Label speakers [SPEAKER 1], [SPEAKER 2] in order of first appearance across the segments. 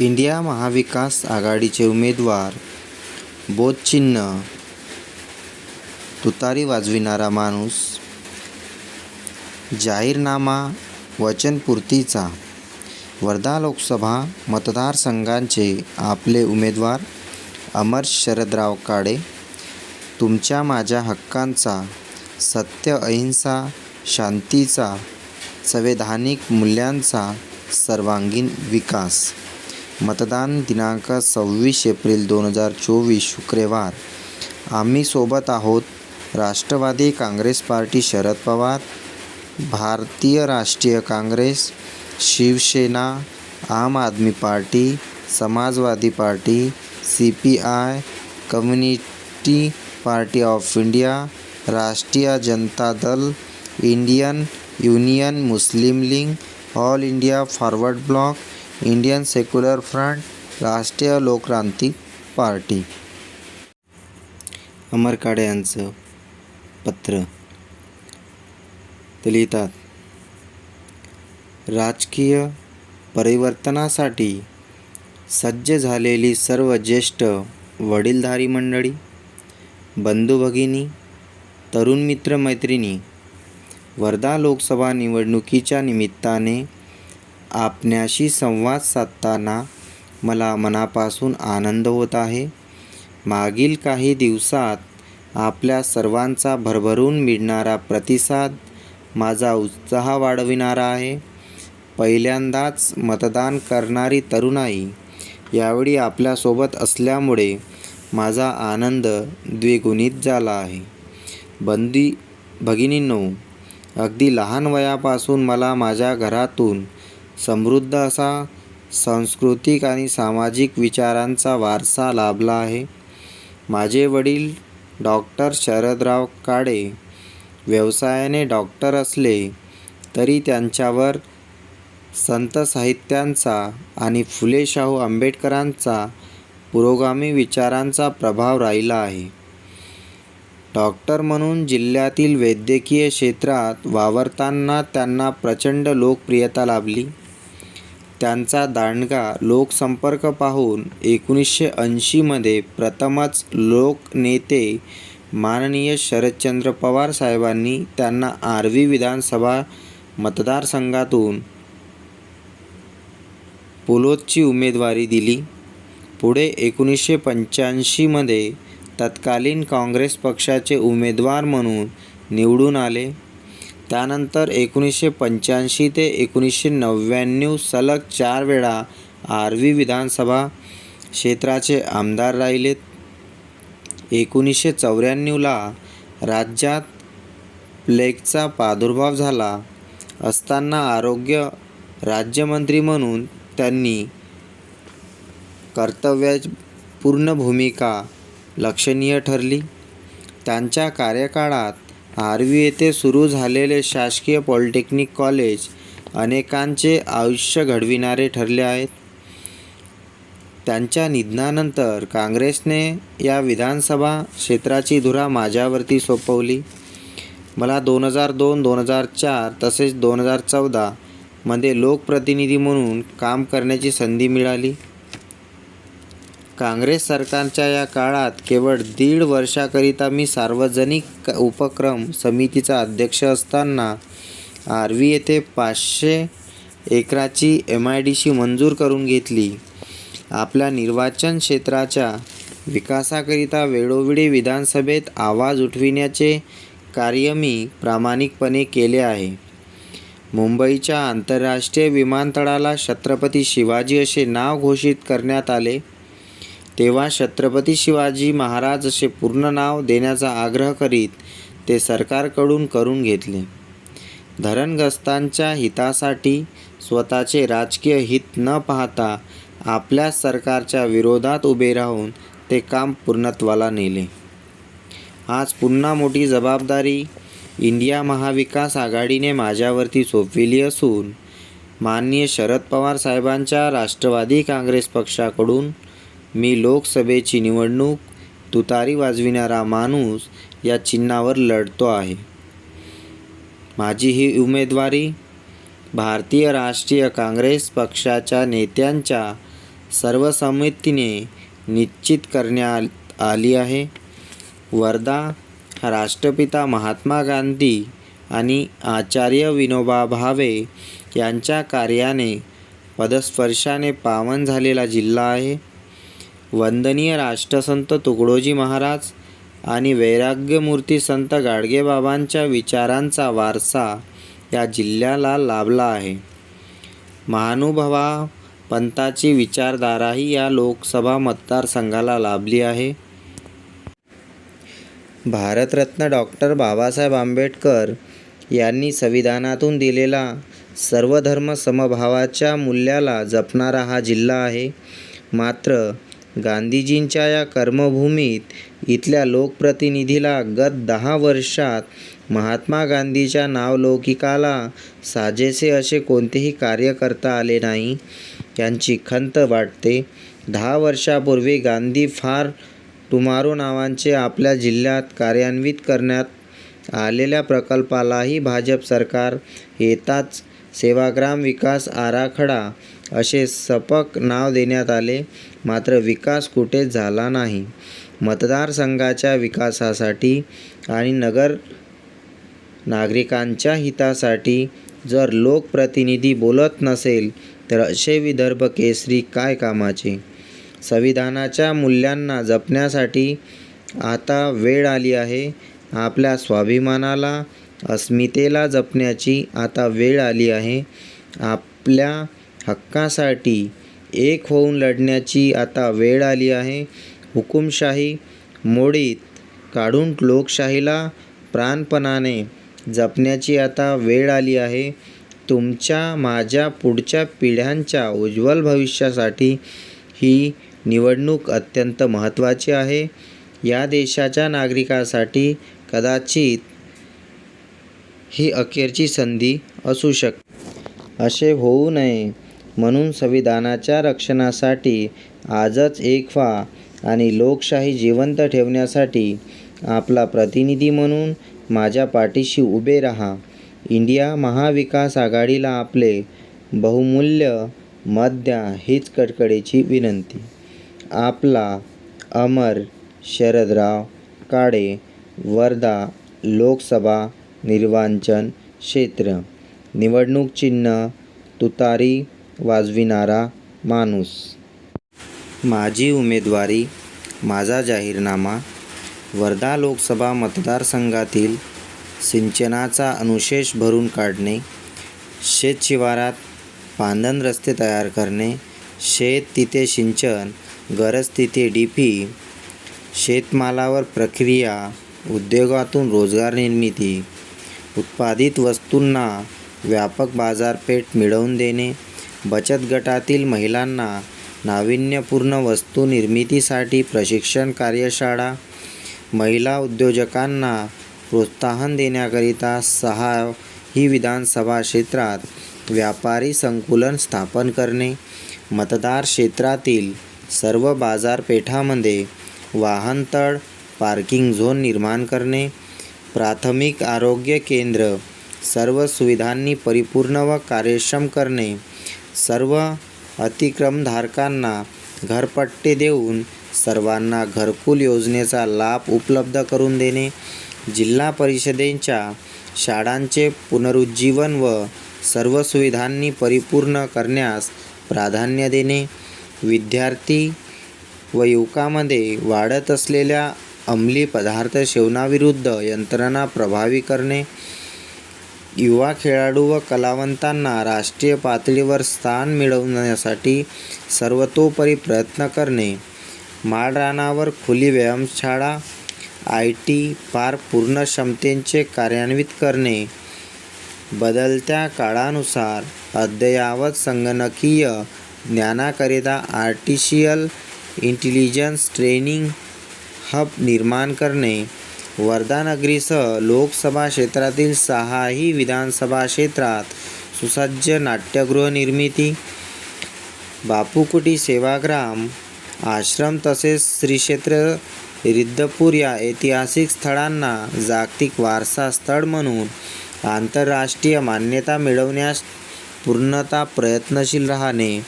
[SPEAKER 1] India महाविकास आघाडीचे उमेदवार बोधचिन्ह तुतारी वाजविणारा माणूस जाहीरनामा वचनपूर्तीचा वर्धा लोकसभा मतदारसंघांचे आपले उमेदवार अमर शरदराव काळे तुमच्या माझ्या हक्कांचा सत्य अहिंसा शांतीचा संवैधानिक मूल्यांचा सर्वांगीण विकास. मतदान दिनांक सव्वीस एप्रिल दोन हज़ार चोवीस, शुक्रवार. आम्ही सोबत आहोत Rashtravadi Congress Party Sharad Pawar, Bharatiya Rashtriya Congress, Shiv Sena, Aam Aadmi Party, Samajwadi Party, C P I, Community Party of India, Rashtriya Janata Dal, Indian Union Muslim League, All India Forward Bloc Indian Secular Front Rashtriya Lokkranti Party. Amar Kale यांचं पत्र. ते लिहितात राजकीय परिवर्तनासाठी सज्ज झालेली सर्व ज्येष्ठ वडीलधारी मंडळी बंधू भगिनी तरुण मित्र मैत्रिणी वर्धा लोकसभा निवडणुकीच्या निमित्ताने आपण्याशी संवाद साधताना मला मनापासून आनंद होत आहे. मागील काही दिवसात आपल्या सर्वांचा भरभरून मिळणारा प्रतिसाद माझा उत्साह वाढविणारा आहे. पहिल्यांदाच मतदान करणारी तरुणाई यावेळी आपल्यासोबत असल्यामुळे माझा आनंद द्विगुणित झाला आहे. बंदी भगिनींनो अगदी लहान वयापासून मला माझ्या घरातून समृद्ध असा सांस्कृतिक आणि सामाजिक विचारांचा वारसा लाभला आहे. माझे वडील डॉक्टर शरदराव काळे व्यवसायाने डॉक्टर असले तरी त्यांच्यावर संत साहित्यांचा आणि फुले शाहू आंबेडकरांचा पुरोगामी विचारांचा प्रभाव राहिला आहे. डॉक्टर म्हणून जिल्ह्यातील वैद्यकीय क्षेत्रात वावरताना त्यांना प्रचंड लोकप्रियता लाभली. त्यांचा दांडगा लोकसंपर्क पाहून एकोणीसशे ऐंशीमध्ये प्रथमच लोकनेते माननीय शरदचंद्र पवार साहेबांनी त्यांना आर्वी विधानसभा मतदारसंघातून पुलोदची उमेदवारी दिली. पुढे एकोणीसशे पंच्याऐंशीमध्ये तत्कालीन काँग्रेस पक्षाचे उमेदवार म्हणून निवडून आले. त्यानंतर एकोणीसशे पंच्याऐंशी ते एकोणीसशे नव्याण्णव सलग चार वेळा आर्वी विधानसभा क्षेत्राचे आमदार राहिलेत एकोणीसशे चौऱ्याण्णवला राज्यात प्लेगचा प्रादुर्भाव झाला असताना आरोग्य राज्यमंत्री म्हणून त्यांनी कर्तव्यपूर्ण भूमिका लक्षणीय ठरली. त्यांच्या कार्यकाळात आर्वी येथे सुरू झालेले शासकीय पॉलिटेक्निक कॉलेज अनेकांचे आयुष्य घडविणारे ठरले आहेत. त्यांच्या निधनानंतर काँग्रेसने या विधानसभा क्षेत्राची धुरा माझ्यावरती सोपवली. मला दोन हजार दोन दोन हजार चार तसेच दोन हजार चौदामध्ये लोकप्रतिनिधी म्हणून काम करण्याची संधी मिळाली. काँग्रेस सरकारच्या या काळात केवळ दीड वर्षाकरिता मी सार्वजनिक उपक्रम समितीचा अध्यक्ष असताना आर्वी येथे पाचशे एकराची एम आय डी सी मंजूर करून घेतली. आपल्या निर्वाचन क्षेत्राच्या विकासाकरिता वेळोवेळी विधानसभेत आवाज उठविण्याचे कार्य मी प्रामाणिकपणे केले आहे. मुंबईच्या आंतरराष्ट्रीय विमानतळाला छत्रपती शिवाजी असे नाव घोषित करण्यात आले. तेव्हा छत्रपती शिवाजी महाराज असे पूर्ण नाव देण्याचा आग्रह करीत ते सरकारकडून करून घेतले. धरणग्रस्तांच्या हितासाठी स्वतःचे राजकीय हित न पाहता आपल्या सरकारच्या विरोधात उभे राहून ते काम पूर्णत्वाला नेले. आज पुन्हा मोठी जबाबदारी इंडिया महाविकास आघाडीने माझ्यावरती सोपविली असून माननीय शरद पवार साहेबांच्या राष्ट्रवादी काँग्रेस पक्षाकडून मी लोकसभेची निवडणूक तुतारी वाजविणारा माणूस या चिन्हावर लढतो आहे. माझी ही उमेदवारी भारतीय राष्ट्रीय काँग्रेस पक्षाच्या नेत्यांच्या सर्वसंमतीने निश्चित करण्यात आली आहे. वर्धा राष्ट्रपिता महात्मा गांधी आणि आचार्य विनोबा भावे यांच्या कार्याने पदस्पर्शाने पावन झालेला जिल्हा आहे. वंदनीय राष्ट्रसंत तुकडोजी महाराज आणि वैराग्यमूर्ती संत गाडगेबाबांच्या विचारांचा वारसा या जिल्ह्याला लाभला आहे. महानुभावा पंथाची विचारधाराही या लोकसभा मतदारसंघाला लाभली आहे. भारतरत्न डॉक्टर बाबासाहेब आंबेडकर यांनी संविधानातून दिलेला सर्वधर्म समभावाच्या मूल्याला जपणारा हा जिल्हा आहे. मात्र गांधीजींच्या या कर्मभूमीत इथल्या लोकप्रतिनिधीला गत दहा वर्षात महात्मा गांधीच्या नावलौकिकाला साजेसे असे कोणतेही कार्य करता आले नाही यांची खंत वाटते. दहा वर्षापूर्वी गांधी फार टुमारो नावांचे आपल्या जिल्ह्यात कार्यान्वित करण्यात आलेल्या प्रकल्पालाही भाजप सरकार येताच सेवाग्राम विकास आराखडा असे सपक नाव देण्यात आले. मात्र विकास कुठेच झाला नाही. मतदारसंघाच्या विकासासाठी आणि नगर नागरिकांच्या हितासाठी जर लोकप्रतिनिधी बोलत नसेल तर असे विदर्भ केसरी काय कामाचे? संविधानाच्या मूल्यांना जपण्यासाठी आता वेळ आली आहे. आपल्या स्वाभिमानाला अस्मितेला जपण्याची आता वेळ आली आहे. आपल्या हक्कासाठी एक होऊन लढण्याची आता वेळ आली आहे. हुकुमशाही मोडीत काढून लोकशाहीला प्राणपणाने जपण्याची आता वेळ आली आहे. तुमच्या माझ्या पुढच्या पिढ्यांच्या उज्ज्वल भविष्यासाठी ही निवडणूक अत्यंत महत्त्वाची आहे. या देशाच्या नागरिकासाठी कदाचित ही अखेरची संधी असू शकते असे होऊ नये. म्हणून संविधानाच्या रक्षणासाठी आजच एक व्हा आणि लोकशाही जिवंत ठेवण्यासाठी आपला प्रतिनिधी म्हणून माझ्या पाठीशी उभे राहा. इंडिया महाविकास आघाडीला आपले बहुमूल्य मत द्या हीच कडकडीची विनंती. आपला अमर शरदराव काळे वर्धा लोकसभा निर्वाचन क्षेत्र. निवडणूक चिन्ह तुतारी वाजविणारा माणूस. माझी उमेदवारी माझा जाहीरनामा वर्धा लोकसभा मतदारसंघातील सिंचनाचा अनुशेष भरून काढणे शेतशिवारात पांदन रस्ते तयार करणे शेत तिथे सिंचन गरज तिथे डी पी शेतमालावर प्रक्रिया उद्योगातून रोजगार निर्मिती उत्पादित वस्तूंना व्यापक बाजारपेठ मिळवून देणे बचत गटातील महिलांना नाविन्यपूर्ण वस्तू निर्मितीसाठी प्रशिक्षण कार्यशाळा महिला उद्योजकांना प्रोत्साहन देण्याकरिता सहा ही विधानसभा क्षेत्रात व्यापारी संकुलन स्थापन करणे मतदार क्षेत्रातील सर्व बाजारपेठामध्ये वाहनतळ पार्किंग झोन निर्माण करणे प्राथमिक आरोग्य केंद्र सर्व सुविधांनी परिपूर्ण व कार्यक्षम करणे सर्व अतिक्रमधारकांना घरपट्टे देऊन सर्वांना घरकुल योजनेचा लाभ उपलब्ध करून देणे जिल्हा परिषदेच्या शाळांचे पुनरुज्जीवन व सर्व सुविधांनी परिपूर्ण करण्यास प्राधान्य देणे विद्यार्थी व युवकामध्ये वाढत असलेल्या अंमली पदार्थ सेवनाविरुद्ध यंत्रणा प्रभावी करणे युवा खेळाडू व कलावंतांना राष्ट्रीय पातळीवर स्थान मिळवण्यासाठी सर्वतोपरी प्रयत्न करणे. माळरानावर खुली व्यायामशाळा आय टी पार्क पूर्ण क्षमतेचे कार्यान्वित करणे. बदलत्या काळानुसार अद्ययावत संगणकीय ज्ञानाकरिता आर्टिशियल इंटेलिजन्स ट्रेनिंग हब निर्माण करणे. वर्धानगरीसह लोकसभा क्षेत्रातील सहाही विधानसभा क्षेत्रात सुसज्ज नाट्यगृह निर्मिती बापूकुटी सेवाग्राम आश्रम तसेच श्री क्षेत्र रिद्धपूर या ऐतिहासिक स्थळांना जागतिक वारसा स्थळ म्हणून आंतरराष्ट्रीय मान्यता मिळवण्यास पूर्णतः प्रयत्नशील राहणे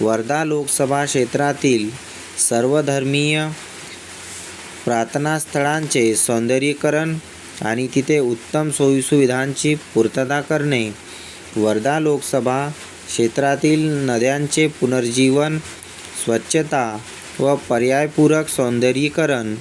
[SPEAKER 1] वर्धा लोकसभा क्षेत्रातील सर्वधर्मीय प्रार्थनास्थळांचे सौंदर्यीकरण आणि तिथे उत्तम सोयीसुविधांची पूर्तता करणे. वर्धा लोकसभा क्षेत्रातील नद्यांचे पुनर्जीवन स्वच्छता व पर्यायपूरक सौंदर्यीकरण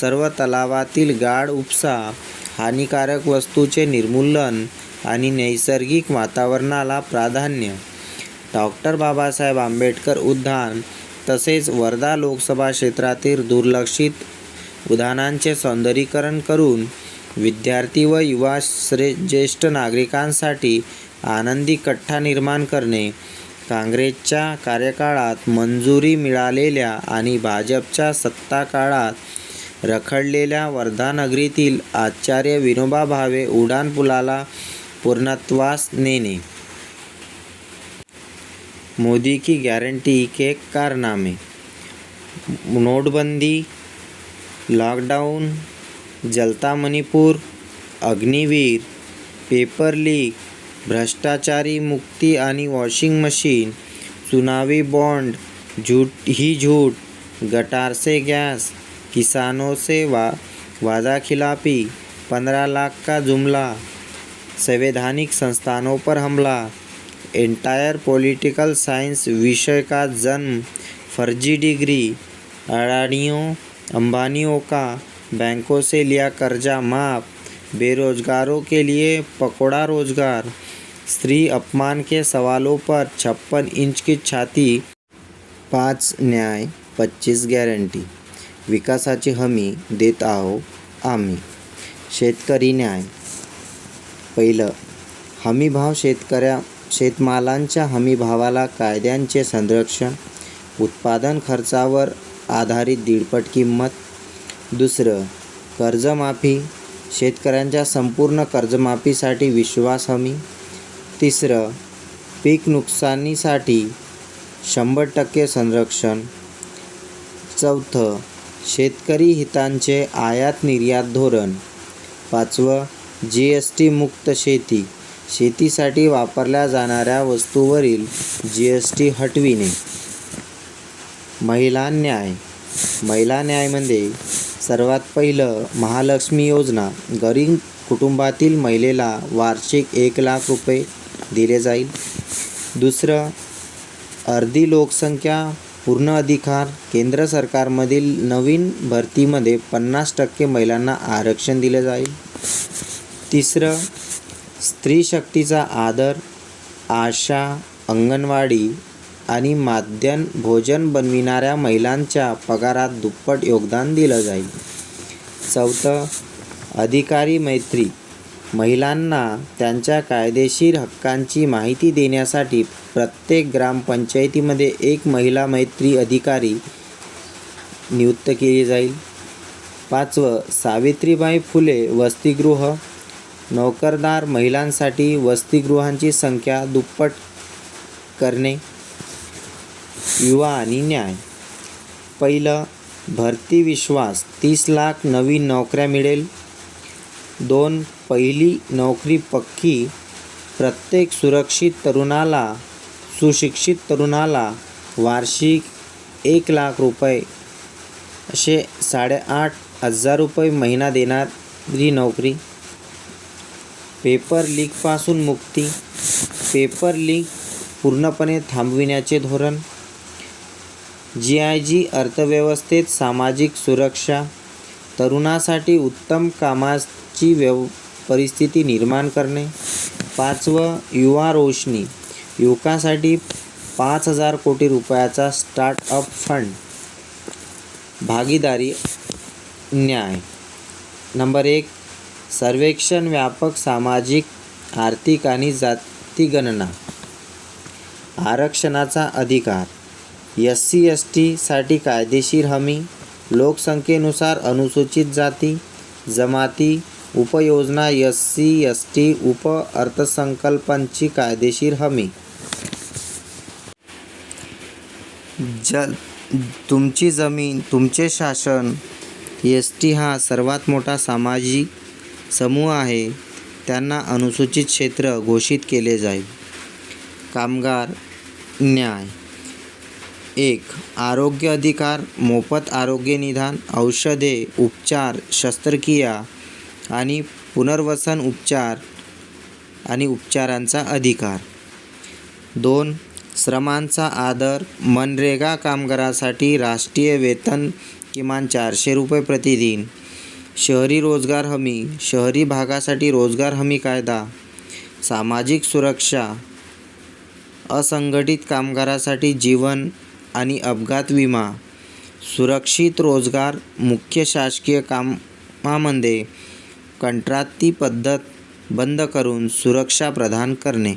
[SPEAKER 1] सर्व तलावातील गाळ उपसा हानिकारक वस्तूचे निर्मूलन आणि नैसर्गिक वातावरणाला प्राधान्य. डॉक्टर बाबासाहेब आंबेडकर उद्यान तसेच वर्धा लोकसभा क्षेत्रातील दुर्लक्षित उद्यानांचे सौंदर्यीकरण करून विद्यार्थी व युवा श्रे ज्येष्ठ नागरिकांसाठी आनंदी कठ्ठा निर्माण करणे. काँग्रेसच्या कार्यकाळात मंजुरी मिळालेल्या आणि भाजपच्या सत्ता काळात रखडलेल्या वर्धा नगरीतील आचार्य विनोबा भावे उड्डाणपुलाला पूर्णत्वास नेणे. मोदी की गॅरंटी के कारनामे. नोटबंदी लॉकडाऊन जलता मणिपुर, अग्निवीर, पेपर लीक, भ्रष्टाचारी मुक्ती आणि वॉशिंग मशीन चुनावी बॉन्ड, झूठ, ही झूठ गटार से गैस, किसानों से वा वादा खिलाफी पंद्रह लाख का जुमला, संवैधानिक संस्थानों पर हमला, एंटायर पॉलिटिकल साइंस विषय का जन्म, फर्जी डिग्री, अडानियों अंबानियों का बैंकों से लिया कर्जा माफ बेरोजगारों के लिए पकोडा रोजगार स्त्री अपमान के सवालों पर छप्पन इंच की छाती पाच न्याय पच्चीस गॅरंटी। विकासाची हमी देत आहो आम्ही। शेतकरी न्याय। पहिलं हमीभाव शेतकऱ्या शेतमालांच्या हमीभावाला कायद्यांचे संरक्षण उत्पादन खर्चावर आधारित दीडपट किंमत. दुसरं कर्जमाफी. शेतकऱ्यांच्या संपूर्ण कर्जमाफीसाठी विश्वास हमी. तिसरं पीक नुकसानीसाठी शंभर टक्के संरक्षण. चौथं शेतकरी हितांचे आयात निर्यात धोरण. पाचवं जी एस टी मुक्त शेती. शेतीसाठी वापरल्या जाणाऱ्या वस्तूवरील जी एस टी हटविणे. महिला न्याय. महिला न्यायमध्ये म्हणजे सर्वात पहिलं महालक्ष्मी योजना. गरीब कुटुंबातील महिलेला वार्षिक एक लाख रुपये दिले जाईल. दुसरं अर्धी लोकसंख्या पूर्ण अधिकार. केंद्र सरकारमधील नवीन भरतीमध्ये पन्नास टक्के महिलांना आरक्षण दिलं जाईल. तिसरं स्त्री शक्तीचा आदर. आशा अंगणवाडी आणि माध्यान्ह भोजन बनविणाऱ्या महिलांच्या पगारात दुप्पट योगदान दिलं जाईल. चौथं अधिकारी मैत्री. महिलांना त्यांच्या कायदेशीर हक्कांची माहिती देण्यासाठी प्रत्येक ग्रामपंचायतीमध्ये एक महिला मैत्री अधिकारी नियुक्त केली जाईल. पाचवं सावित्रीबाई फुले वसतिगृह. नोकरदार महिलांसाठी वसतिगृहांची संख्या दुप्पट करणे. युवा आणि न्याय. पहिलं भरती विश्वास. तीस लाख नवीन नोकऱ्या मिळेल. दोन पहिली नोकरी पक्की. प्रत्येक सुरक्षित तरुणाला सुशिक्षित तरुणाला वार्षिक एक लाख रुपये. असे साडेआठ हजार रुपये महिना देणारी नोकरी. पेपर लीकपासून मुक्ती. पेपर लीक पूर्णपणे थांबविण्याचे धोरण. जी आय जी अर्थव्यवस्थेत सामाजिक सुरक्षा तरुणासाठी उत्तम कामाची व्यव परिस्थिती निर्माण करणे. पाचवं युवा रोशनी. युवकासाठी पाच हजार कोटी रुपयाचा स्टार्टअप फंड. भागीदारी न्याय. नंबर एक सर्वेक्षण व्यापक सामाजिक आर्थिक आणि जाती गणना. आरक्षणाचा अधिकार. एस सी एस टीसाठी कायदेशीर हमी लोकसंख्येनुसार अनुसूचित जाती जमाती उपयोजना एस सी एस टी उप अर्थसंकल्पांची कायदेशीर हमी. जल तुमची जमीन तुमचे शासन एस टी हा सर्वात मोठा सामाजिक समूह आहे. त्यांना अनुसूचित क्षेत्र घोषित केले जाईल. कामगार न्याय. एक आरोग्य अधिकार मोफत आरोग्य निदान औषधे उपचार शस्त्रक्रिया आणि पुनर्वसन उपचार आणि उपचारांचा अधिकार. दोन श्रमांचा आदर मनरेगा कामगारासाठी राष्ट्रीय वेतन किमान चारशे रुपये प्रतिदिन. शहरी रोजगार हमी शहरी भागासाठी रोजगार हमी कायदा. सामाजिक सुरक्षा असंघटित कामगारासाठी जीवन आणि अपघात विमा सुरक्षित रोजगार मुख्य शासकीय कामामध्ये कंत्राटी पद्धत बंद करून सुरक्षा प्रदान करणे.